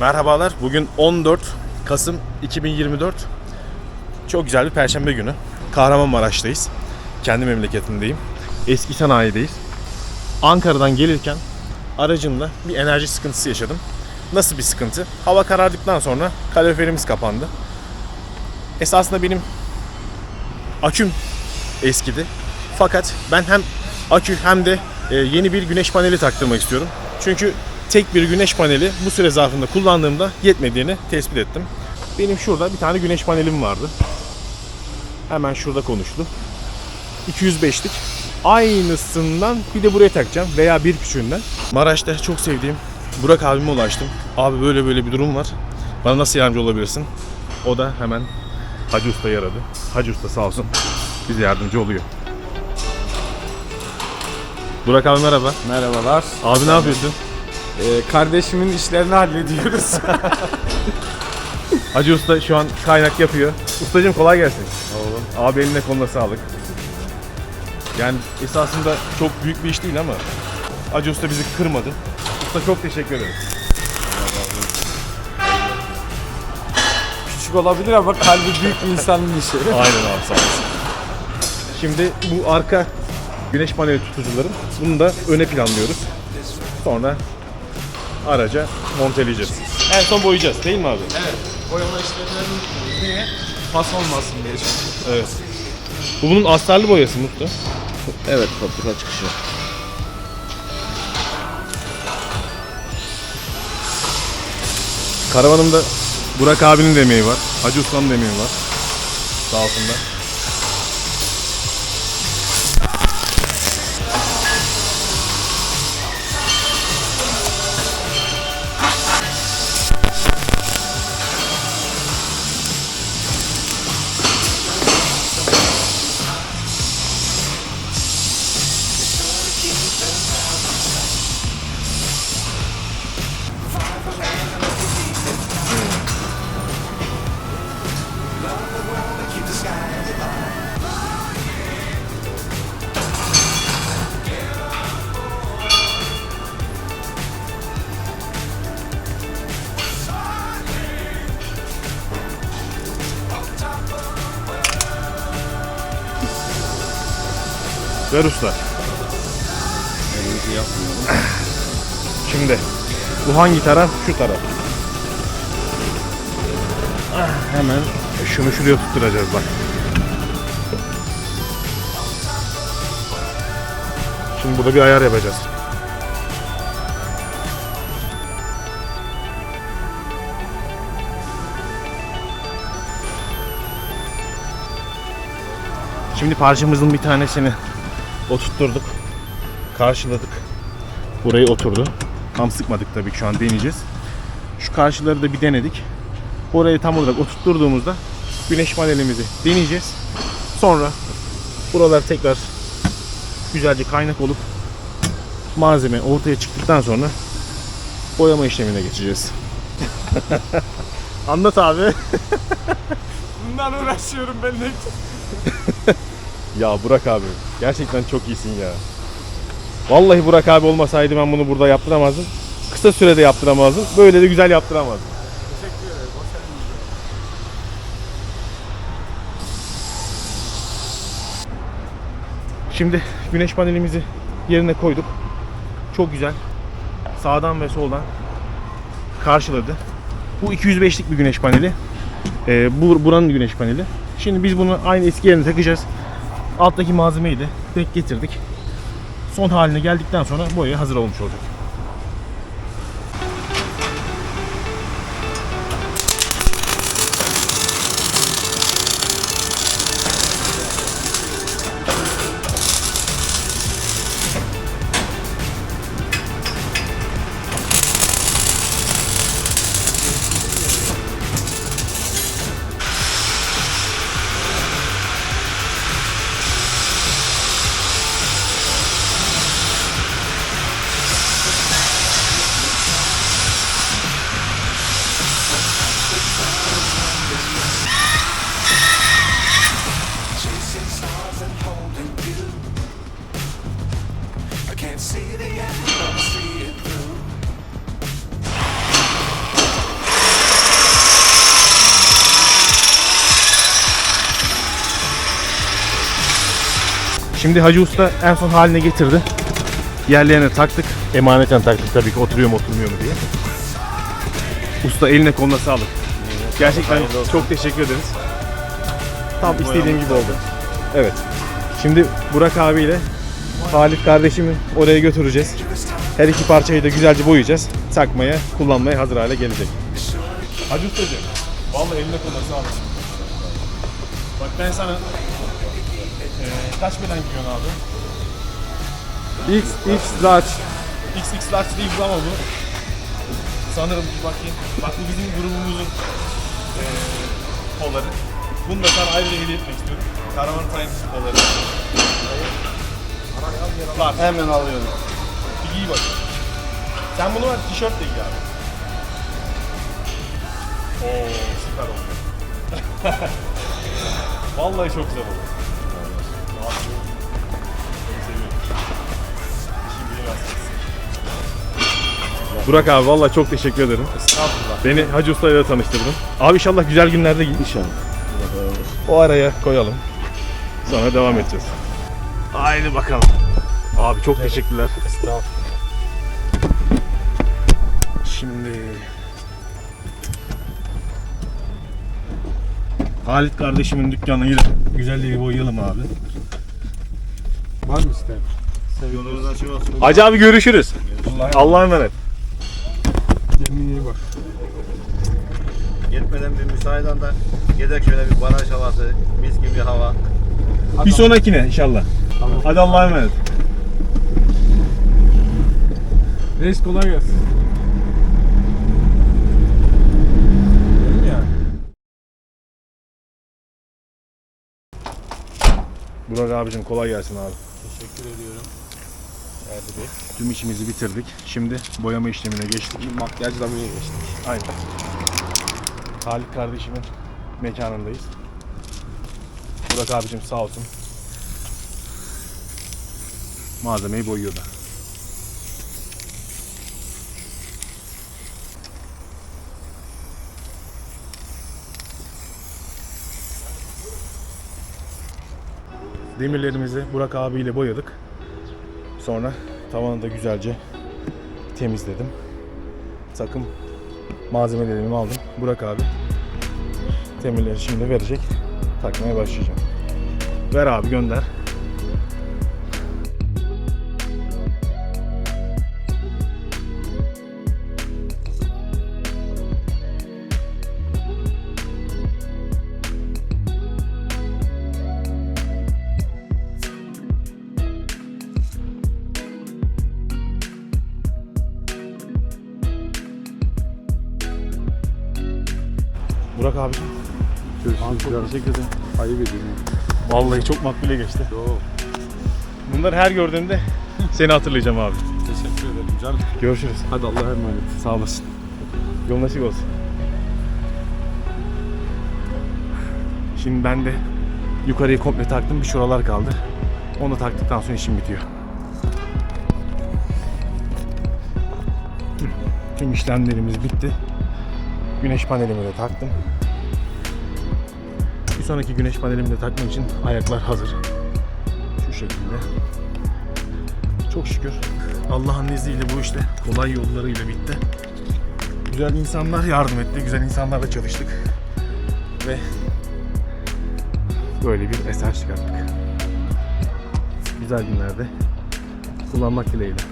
Merhabalar. Bugün 14 Kasım 2024. Çok güzel bir perşembe günü. Kahramanmaraş'tayız. Kendi memleketimdeyim. Eski sanayideyiz. Ankara'dan gelirken aracımla bir enerji sıkıntısı yaşadım. Nasıl bir sıkıntı? Hava karardıktan sonra kaloriferimiz kapandı. Esasında benim aküm eskidi. Fakat ben hem akü hem de e, yeni bir güneş paneli taktırmak istiyorum. Çünkü tek bir güneş paneli bu süre zarfında kullandığımda yetmediğini tespit ettim. Benim şurada bir tane güneş panelim vardı. Hemen şurada konuştu. 205'lik. Aynısından bir de buraya takacağım veya bir küçüğünden. Maraş'ta çok sevdiğim Burak abime ulaştım. Abi böyle böyle bir durum var. Bana nasıl yardımcı olabilirsin? O da hemen Hacı Usta'yı aradı. Hacı Usta sağ olsun bize yardımcı oluyor. Burak abi merhaba. Merhabalar. Abi ne yapıyorsun? Ee, kardeşimin işlerini hallediyoruz. Hacı Usta şu an kaynak yapıyor. Ustacığım kolay gelsin. Abi eline koluna sağlık. Yani esasında çok büyük bir iş değil ama Hacı Usta bizi kırmadı. Usta çok teşekkür ederim. Küçük olabilir ama kalbi büyük bir insanın işi. Aynen abi sağ olasın. Şimdi bu arka güneş paneli tutucuların bunu da öne planlıyoruz. Sonra araca monteleyeceğiz. En son boyayacağız değil mi abi? Evet. Boyama işlemlerinin niye? Pas olmasın diye çünkü. Evet. Bu bunun astarlı boyası Mutlu. Evet fabrika çıkışı. Karavanımda Burak abinin de emeği var. Hacı Usta'nın da emeği var. Sağ olsunlar. Ver usta. Şimdi bu hangi taraf? Şu taraf. Hemen şunu şuraya tutturacağız bak. Şimdi burada bir ayar yapacağız. Şimdi parçamızın bir tanesini oturtturduk. Karşıladık. Burayı oturdu. Tam sıkmadık tabii ki şu an deneyeceğiz. Şu karşıları da bir denedik. Orayı tam olarak oturtturduğumuzda güneş panelimizi deneyeceğiz. Sonra buralar tekrar güzelce kaynak olup malzeme ortaya çıktıktan sonra boyama işlemine geçeceğiz. Anlat abi. Bundan uğraşıyorum ben de. Ya Burak abi gerçekten çok iyisin ya. Vallahi Burak abi olmasaydı ben bunu burada yaptıramazdım. Kısa sürede yaptıramazdım. Böyle de güzel yaptıramazdım. Şimdi güneş panelimizi yerine koyduk. Çok güzel. Sağdan ve soldan karşıladı. Bu 205'lik bir güneş paneli. Ee, bu buranın güneş paneli. Şimdi biz bunu aynı eski yerine takacağız. Alttaki malzemeyi de denk getirdik. Son haline geldikten sonra boya hazır olmuş olacak. Şimdi Hacı Usta en son haline getirdi. Yerlerine taktık. Emaneten taktık tabii ki oturuyor mu oturmuyor mu diye. Usta eline koluna sağlık. Gerçekten çok teşekkür ederiz. Tam istediğim gibi oldu. Evet. Şimdi Burak abiyle Halit kardeşimi oraya götüreceğiz. Her iki parçayı da güzelce boyayacağız. Takmaya, kullanmaya hazır hale gelecek. Hacı Ustacığım, vallahi eline koluna sağlık. Bak ben sana kaç beden giyiyorsun abi? X, X large. XX large değil ama bu. Sanırım bir bakayım. Bak bu bizim grubumuzun eee kolları. Bunu da sana ayrıca hediye etmek istiyorum. Karavan Times kolları. Large. Hemen alıyorum. Bir giy bakayım. Sen bunu var tişörtle giy abi. Oo süper oldu. Vallahi çok güzel oldu. Burak abi vallahi çok teşekkür ederim. Estağfurullah. Beni Hacı Usta ile tanıştırdın. Abi inşallah güzel günlerde giy. İnşallah. O araya koyalım. Sonra devam edeceğiz. Haydi bakalım. Abi çok teşekkürler. Estağfurullah. Şimdi Halit kardeşimin dükkanını yine güzelliği boyayalım abi. Yolunuz açık olsun. Hacı abi görüşürüz. Allah'a emanet. Kendine iyi bak. Gitmeden bir müsaaden de gidek şöyle bir baraj havası, mis gibi bir hava. Bir sonrakine inşallah. Tamam. Hadi Allah'a emanet. Reis kolay gelsin. Burak abicim kolay gelsin abi. Teşekkür ediyorum. Tüm işimizi bitirdik. Şimdi boyama işlemine geçtik. Şimdi makyaj zamanı geçtik. Aynen. Halit kardeşimin mekanındayız. Burak abicim sağ olsun. Malzemeyi boyuyor da. Demirlerimizi Burak abiyle boyadık. Sonra tavanı da güzelce temizledim. Takım malzemelerimi aldım. Burak abi temirleri şimdi verecek. Takmaya başlayacağım. Ver abi gönder. Burak abicim. Görüşürüz. Çok teşekkür ederim. Ayıp ediyorum. Vallahi çok makbule geçti. Yo. Bunları her gördüğümde seni hatırlayacağım abi. Teşekkür ederim canım. Görüşürüz. Hadi Allah'a emanet. Sağ olasın. Yolun açık olsun. Şimdi ben de yukarıyı komple taktım. Bir şuralar kaldı. Onu taktıktan sonra işim bitiyor. Tüm işlemlerimiz bitti. Güneş panelimi de taktım. Bir sonraki güneş panelimi de takmak için ayaklar hazır. Şu şekilde. Çok şükür Allah'ın izniyle bu işte kolay yollarıyla bitti. Güzel insanlar yardım etti. Güzel insanlarla çalıştık. Ve böyle bir eser çıkarttık. Güzel günlerde kullanmak dileğiyle.